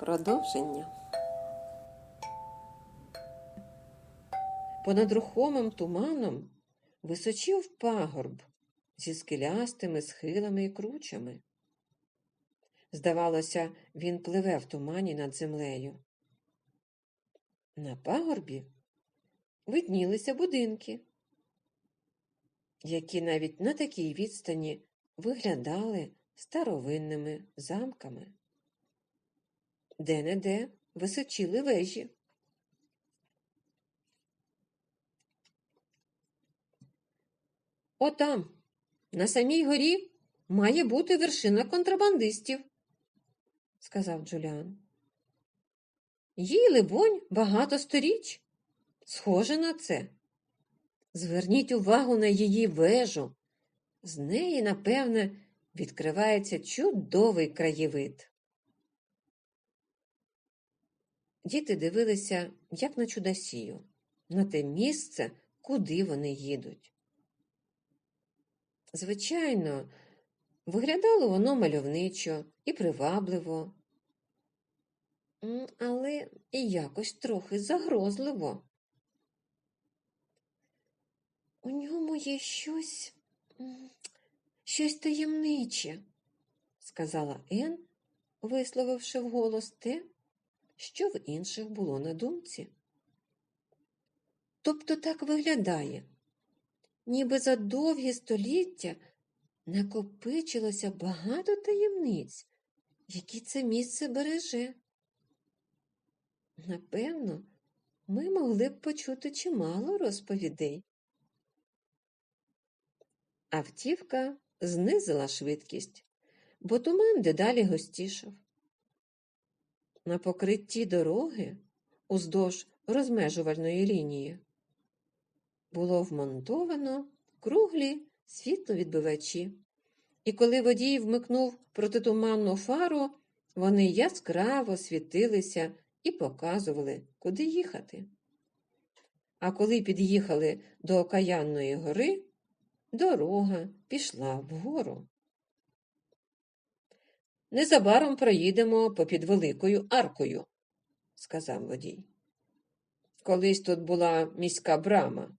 Продовження. Понад рухомим туманом височив пагорб зі скелястими схилами і кручами. Здавалося, він пливе в тумані над землею. На пагорбі виднілися будинки, які навіть на такій відстані виглядали старовинними замками. Де-не-де височили вежі. Отам, на самій горі, має бути вершина контрабандистів, сказав Джуліан. Їй, либонь, багато сторіч. Схоже на це. Зверніть увагу на її вежу. З неї, напевне, відкривається чудовий краєвид. Діти дивилися, як на чудосію, на те місце, куди вони їдуть. Звичайно, виглядало воно мальовничо і привабливо, але і якось трохи загрозливо. У ньому є щось, щось таємниче, сказала Ен, висловивши вголос те, що в інших було на думці. Тобто так виглядає, ніби за довгі століття накопичилося багато таємниць, які це місце береже. Напевно, ми могли б почути чимало розповідей. Автівка знизила швидкість, бо туман дедалі густішав. На покритті дороги уздовж розмежувальної лінії було вмонтовано круглі світловідбивачі, і коли водій вмикнув протитуманну фару, вони яскраво світилися і показували, куди їхати. А коли під'їхали до Окаянної гори, дорога пішла вгору. Незабаром проїдемо попід великою аркою, сказав водій. Колись тут була міська брама.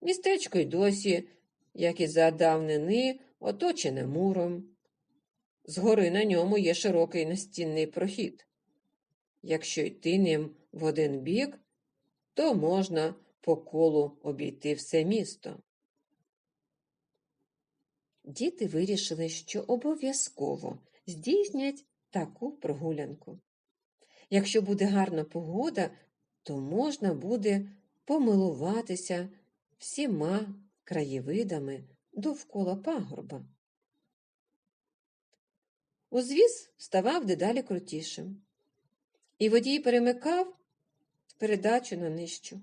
Містечко й досі, як і за давнини, оточене муром. Згори на ньому є широкий настінний прохід. Якщо йти ним в один бік, то можна по колу обійти все місто. Діти вирішили, що обов'язково здійснять таку прогулянку. Якщо буде гарна погода, то можна буде помилуватися всіма краєвидами довкола пагорба. Узвіз ставав дедалі крутішим, і водій перемикав передачу на нижчу.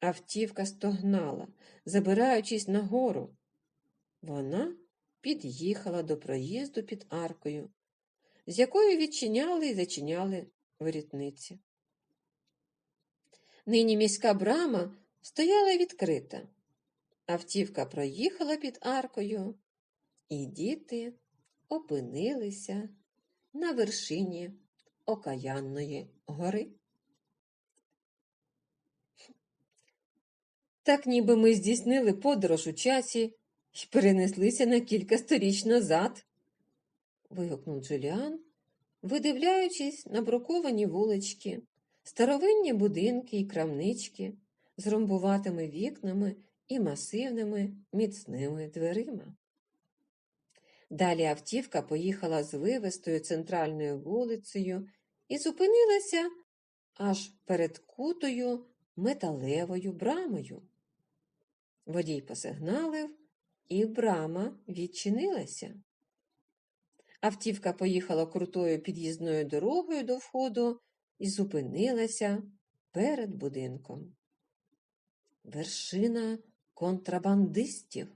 Автівка стогнала, забираючись нагору. Вона під'їхала до проїзду під аркою, з якою відчиняли і зачиняли ворітниці. Нині міська брама стояла відкрита. Автівка проїхала під аркою, і діти опинилися на вершині Окаянної гори. Так ніби ми здійснили подорож у часі й перенеслися на кілька сторіч назад, вигукнув Джуліан, видивляючись на бруковані вулички, старовинні будинки і крамнички з ромбуватими вікнами і масивними міцними дверима. Далі автівка поїхала звивистою центральною вулицею і зупинилася аж перед кутою металевою брамою. Водій посигналив, і брама відчинилася. Автівка поїхала крутою під'їзною дорогою до входу і зупинилася перед будинком. Вершина контрабандистів.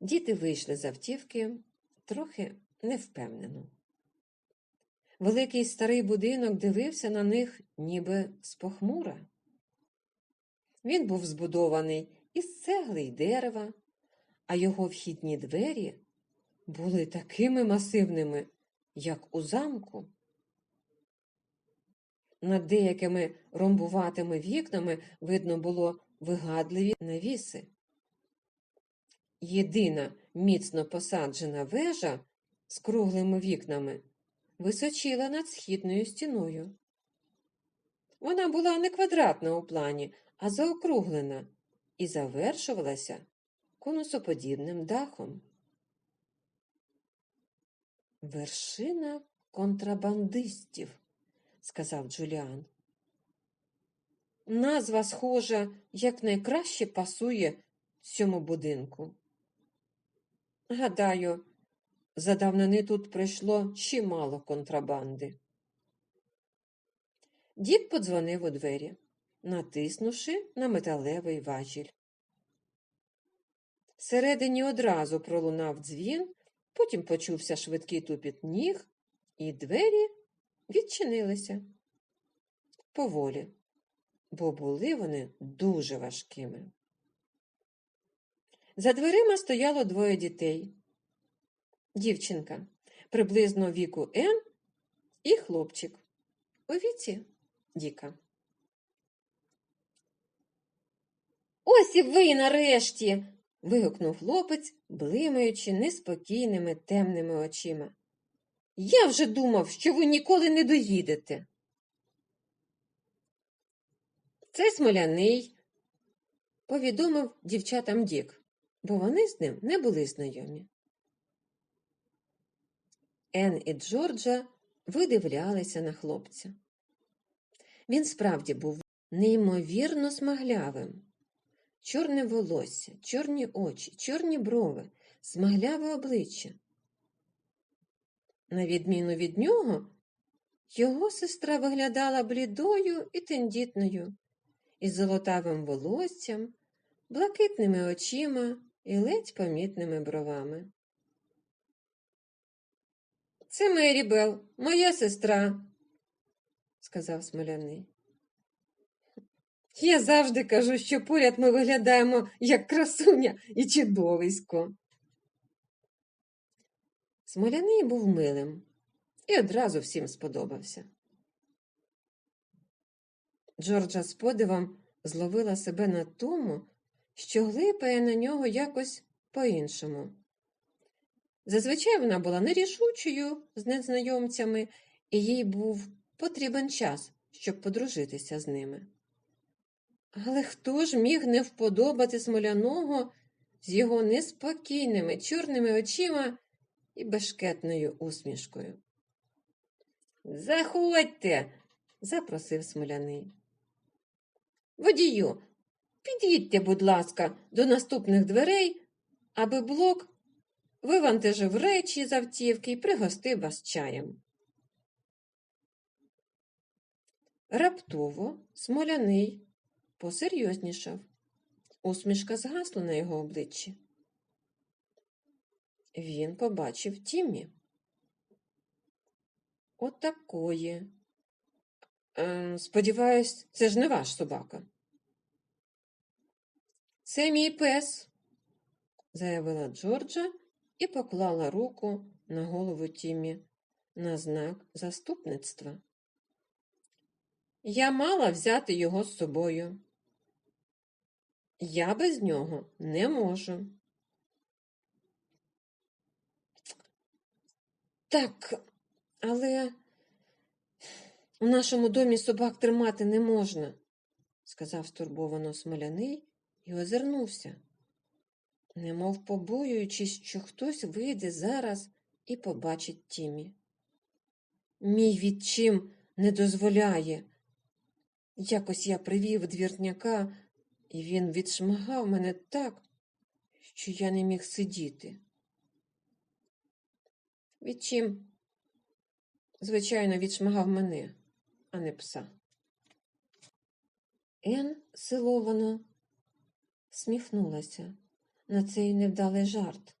Діти вийшли з автівки трохи невпевнено. Великий старий будинок дивився на них ніби з похмура. Він був збудований із цегли й дерева, а його вхідні двері були такими масивними, як у замку. Над деякими ромбуватими вікнами видно було вигадливі навіси. Єдина міцно посаджена вежа з круглими вікнами височила над східною стіною. Вона була не квадратна у плані, а заокруглена і завершувалася конусоподібним дахом. Вершина контрабандистів, сказав Джуліан. Назва схожа, як найкраще пасує цьому будинку. Гадаю, за давнини тут прийшло чимало контрабанди. Дід подзвонив у двері, натиснувши на металевий важіль. Всередині одразу пролунав дзвін, потім почувся швидкий тупіт ніг, і двері відчинилися поволі, бо були вони дуже важкими. За дверима стояло двоє дітей. Дівчинка приблизно віку Н і хлопчик у віці Діка. Ось і ви нарешті. вигукнув хлопець, блимаючи неспокійними темними очима. Я вже думав, що ви ніколи не доїдете. Це смоляний, повідомив дівчатам Дік, бо вони з ним не були знайомі. Ен і Джорджа видивлялися на хлопця. Він справді був неймовірно смаглявим. Чорне волосся, чорні очі, чорні брови, смагляве обличчя. На відміну від нього, його сестра виглядала блідою і тендітною, із золотавим волоссям, блакитними очима і ледь помітними бровами. Це Мері Белл, моя сестра, сказав смоляний. Я завжди кажу, що поряд ми виглядаємо як красуня і чудовисько. Смоляний був милим і одразу всім сподобався. Джорджа з подивом зловила себе на тому, що глипає на нього якось по-іншому. Зазвичай вона була нерішучою з незнайомцями, і їй був потрібен час, щоб подружитися з ними. Але хто ж міг не вподобати смоляного з його неспокійними чорними очима і бешкетною усмішкою? Заходьте, запросив смоляний. Водію, під'їдьте, будь ласка, до наступних дверей, аби блок вивантажив речі з автівки і пригостив вас чаєм. Раптово смоляний посерйознішав. Усмішка згасла на його обличчі. Він побачив Тіммі. Отакої. Е, сподіваюсь, це ж не ваш собака. Це мій пес, заявила Джорджа і поклала руку на голову Тіммі на знак заступництва. Я мала взяти його з собою. Я без нього не можу. Так, але у нашому домі собак тримати не можна, сказав стурбовано смоляний і озирнувся, немов побоюючись, що хтось вийде зараз і побачить Тімі. Мій відчим не дозволяє. Якось я привів двірняка, і він відшмагав мене так, що я не міг сидіти. Відчим, звичайно, відшмагав мене, а не пса. Ен силовано сміхнулася на цей невдалий жарт,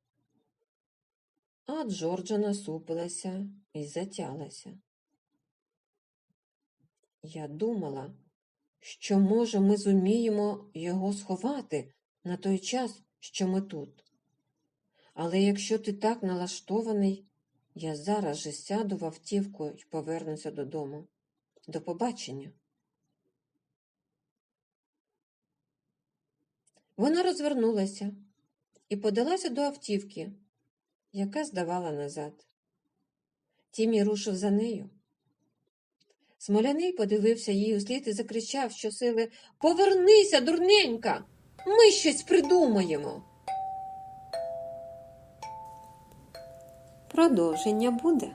а Джорджа насупилася і затялася. Я думала, що, може, ми зуміємо його сховати на той час, що ми тут. Але якщо ти так налаштований, я зараз же сяду в автівку і повернуся додому. До побачення. Вона розвернулася і подалася до автівки, яка здавала назад. Тімі рушив за нею. Смоляний подивився їй услід і закричав щосили Повернися, дурненька! Ми щось придумаємо. Продовження буде.